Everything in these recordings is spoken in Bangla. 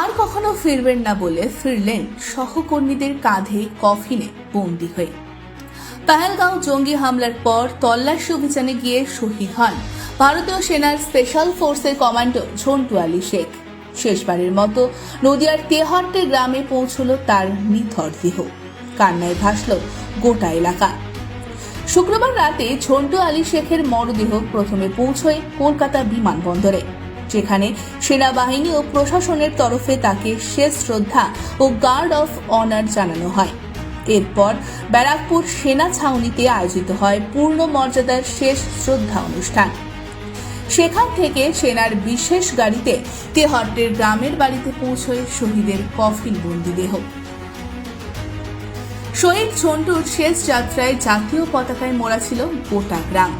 আর কখনো ফিরবেন না বলে ফিরলেন সহকর্মীদের কাঁধে কফিনে বন্দি হয়ে। পাহেলগাঁও জঙ্গি হামলার পর তল্লাশি অভিযানে গিয়ে শহীদ হন ভারতীয় সেনার স্পেশাল ফোর্সের কমান্ডো ঝন্টু আলী শেখ। শেষবারের মতো নদিয়ার তেহট্টে গ্রামে পৌঁছল তার নিথর দেহ। কান্নায় ভাসল গোটা এলাকা। শুক্রবার রাতে ঝন্টু আলী শেখের মরদেহ প্রথমে পৌঁছয় কলকাতা বিমানবন্দরে। যেখানে সেনাবাহিনী ও প্রশাসনের তরফে তাকে শেষ শ্রদ্ধা ও গার্ড অফ অনার জানানো হয়। এরপর ব্যারাকপুর সেনা ছাউনিতে আয়োজিত হয় পূর্ণ মর্যাদার শেষ শ্রদ্ধা অনুষ্ঠান। সেখান থেকে সেনার বিশেষ গাড়িতে তেহট্টের গ্রামের বাড়িতে পৌঁছয় শহীদের কফিন বন্দি দেহ শহীদ ঝন্টুর শেষ যাত্রায় জাতীয় পতাকায় মোড়া ছিল গোটা গ্রাম।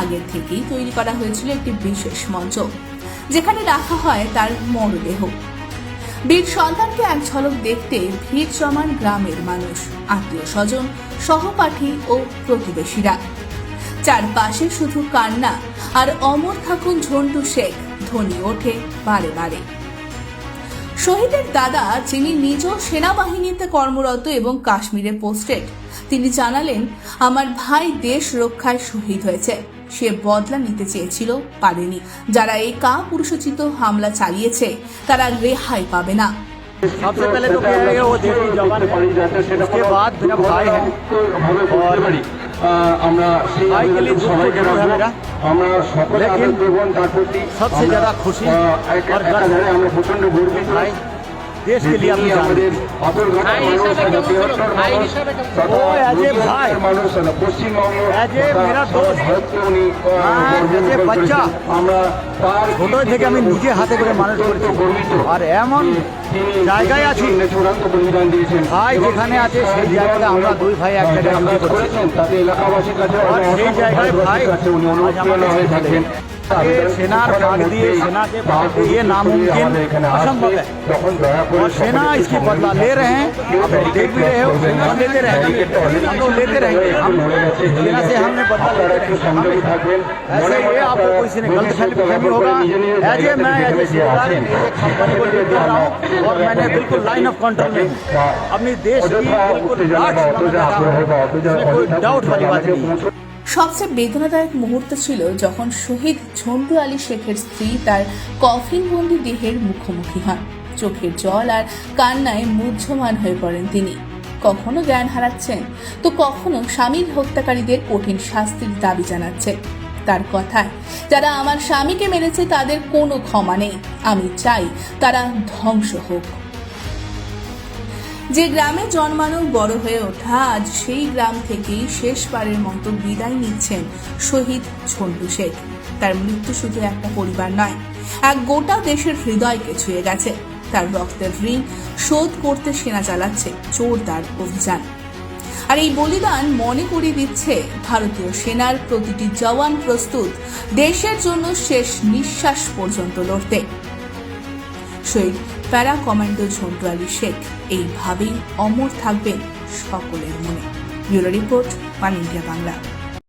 আগের থেকেই তৈরি করা হয়েছিল একটি বিশেষ মঞ্চ। যেখানে রাখা হয় তার মরদেহ। বীর সন্তানকে এক ঝলক দেখতে ভিড় জমান গ্রামের মানুষ, আত্মীয় স্বজন, সহপাঠী ও প্রতিবেশীরা। চারপাশে শুধু কান্না আর অমর থাকুন ঝন্টু শেখ, ধ্বনি ওঠে বারে বারে। শহীদের দাদা, যিনি নিজ সেনাবাহিনীতে কর্মরত এবং কাশ্মীরে পোস্টেড তিনি জানালেন, আমার ভাই দেশ রক্ষায় শহীদ হয়েছে। সে বদলা নিতে চেয়েছিল পারেনি যারা এই কা পুরুষোচিত হামলা চালিয়েছে তারা রেহাই পাবে না सबसे पहले तो क्या है वो देश की जवान है उसके बाद मेरा भाई है और আমরা সেই ভাই के लिए दुख সবাইকে तो है রাখবো मेरा আমরা সকলে लेकिन আনন্দ এবং তার প্রতি सबसे আমরা, ज्यादा खुशी আহ, এক और একটা गर्व জায়গায় আমরা প্রচন্ড গর্বিত भाई देश के लिए अपनी তিনি जान আমাদের दी। অতল ঘাটা মানুষ তথা বৃহত্তর মানুষ তথা ও, as a নদীয়ার ভাই। মানুষ তথা পশ্চিমবঙ্গ As a তথা মেরা সারা দোস্ত। ভারতকে উনি আহ, আর গর্বিত as a করেছেন। বাচ্চা। আমরা তার ছোট থেকে আমি নিজে হাতে করে মানুষ করেছি অত্যন্ত গর্বিত আর এমন তিনি জায়গায় আছি দেশের জন্য চূড়ান্ত বলিদান দিয়েছেন ভাই এবং যেখানে আছে সেই জীবন জায়গাতে আমরা দুই ভাই এক জায়গায় যে কাজ কাজ করেছেন তাতে এলাকাবাসীর কাছে আর সেই জায়গায় ভাই কাছে উনি আজ অনুপ্রেরণা আমাদের হয়ে থাকবেন আগে সেনার भाग दिए सेना के भाग दिए नामुमकिन असंभव है और सेना इसकी बदला ले रहे हैं आप लोग देख भी रहे हो हम लेते रहेंगे हम लोग लेते रहेंगे हम सेना से हमने बदला लेते रहेंगे ऐसे ये आपको किसी ने गलत फहमी होगा एज ए मैं एज ए सूबेदार एक कंपनी को लीड कर रहा हूँ और मैंने बिल्कुल लाइन ऑफ कंट्रोल में हूँ अपनी देश की बिल्कुल लाट समझ रहा हूँ इसमें कोई डाउट वाली बात नहीं है সবচেয়ে বেদনাদায়ক মুহূর্ত ছিল যখন শহীদ ঝন্টু আলী শেখের স্ত্রী তার কফিনবন্দি দেহের মুখোমুখি হন। চোখের জল আর কান্নায় মুহ্যমান হয়ে পড়েন তিনি। কখনো জ্ঞান হারাচ্ছেন, তো কখনো স্বামীর হত্যাকারীদের কঠিন শাস্তির দাবি জানাচ্ছে তার কথায়, যারা আমার স্বামীকে মেরেছে তাদের কোনো ক্ষমা নেই। আমি চাই তারা ধ্বংস হোক। যে গ্রামে জন্মানো বড় হয়ে ওঠা, আজ সেই গ্রাম থেকেই শেষবারের মতো বিদায় নিচ্ছেন শহীদ ঝন্টু শেখ। তার মৃত্যু শুধু একটা পরিবার নয়, এক গোটা দেশের হৃদয়কে ছুঁয়ে গেছে। তার রক্তের ঋণ শোধ করতে সেনা চালাচ্ছে জোরদার অভিযান। আর এই বলিদান মনে করিয়ে দিচ্ছে ভারতীয় সেনার প্রতিটি জওয়ান প্রস্তুত দেশের জন্য শেষ নিঃশ্বাস পর্যন্ত লড়তে। শহীদ প্যারা কমান্ডো ঝন্টু আলী শেখ এইভাবেই অমর থাকবেন সকলের মনে। Bureau report one India Bangla.